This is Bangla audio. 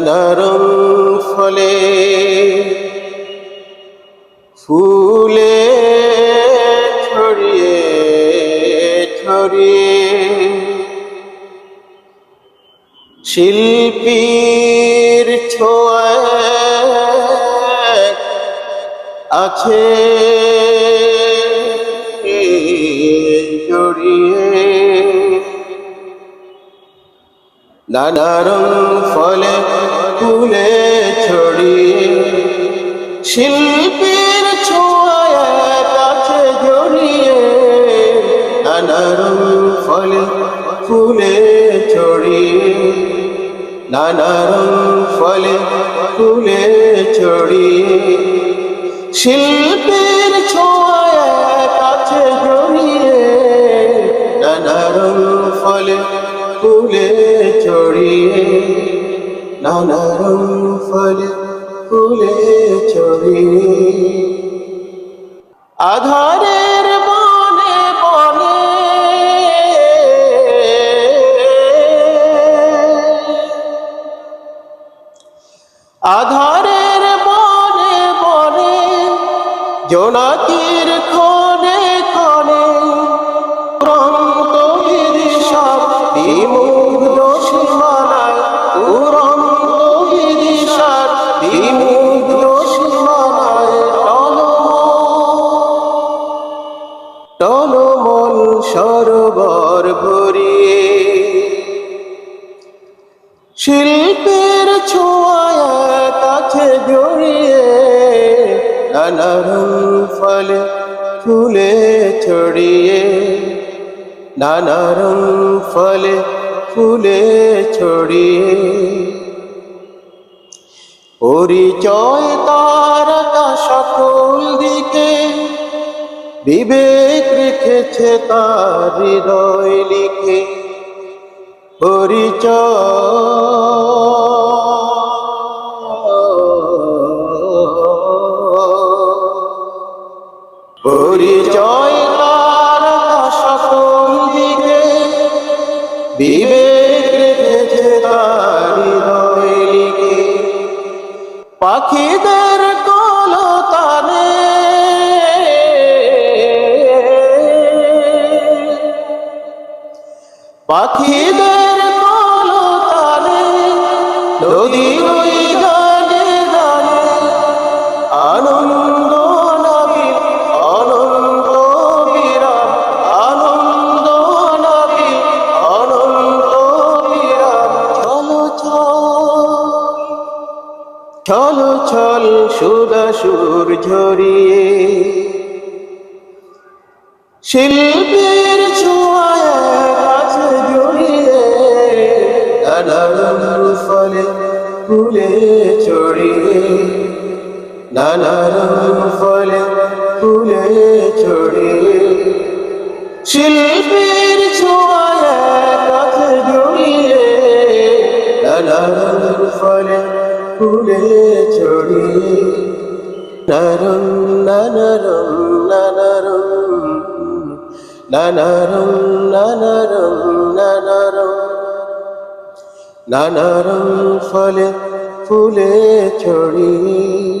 নরম ফলে ফুলে ছড়িয়ে ছড়িয়ে শিল্পীর ছোঁয়ায় আছে নানা রং ফলে ফুলে ছড়িয়ে। শিল্পীর ছোঁয়ায় কাছে জড়িয়ে নানা রং ফলে ফুলে ছড়িয়ে। নানা রং ফলে ফুলে ছড়িয়ে। শিল্পীর ছড়িয়ে নানা রং ফলে ফুলে ছড়িয়ে আধারের বনে বনে আধারের বনে বনে জোনাকির খনে খনে টলমল সরোবর ভরিয়ে। শিল্পের ছোঁয়ায় কাছে জড়িয়ে নানা রং ফলে ফুলে ছড়িয়ে, নানা রং ফলে ফুলে ছড়িয়ে। পরিচয় তার তা সকল দিকে বিবেক রেখেছে তার হৃদয় লিখে পরিচয়। পরিচয় সকল দিকে বিবেক রেখেছে তার হৃদয় লিখে। পাখিদের পাখিদের কলতানে, নদী ওই গানে গানে আনন্দ নবীর অনন্ত বিরাম, আনন্দ নবীর অনন্ত বিরাম। চলো, চল ছল সুদা সুর ঝরিয়ে। শিল্পীর নানা রং ফলে ফুলে ছড়িয়ে নানা রং ফলে ফুলে ছড়িয়ে শিল্পীর ছোঁয়ায় কাছে জড়িয়ে নানা রং ফলে ফুলে ছড়িয়ে নরম নরম নরম নরম নরম নরম রং ফলে ফুলে ছড়িয়ে